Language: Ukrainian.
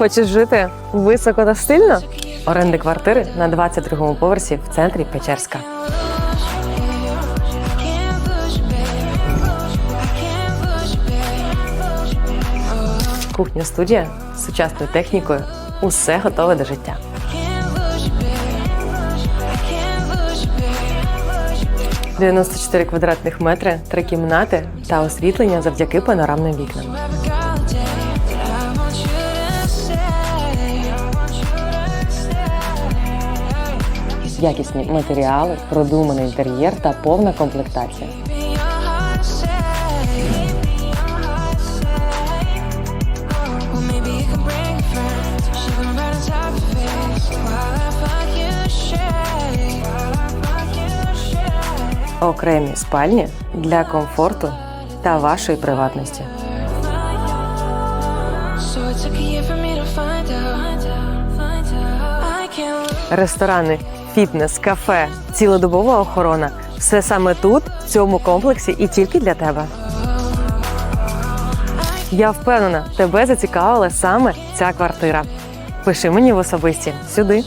Хочеш жити високо та стильно? Оренди квартири на 22-му поверсі в центрі Печерська. Кухня студія з сучасною технікою. Усе готове до життя. 94 квадратних метри, три кімнати та освітлення завдяки панорамним вікнам. Якісні матеріали, продуманий інтер'єр та повна комплектація. Окремі спальні для комфорту та вашої приватності. Ресторани, фітнес, кафе, цілодобова охорона все саме тут, в цьому комплексі, і тільки для тебе. Я впевнена, тебе зацікавила саме ця квартира. Пиши мені в особисті сюди.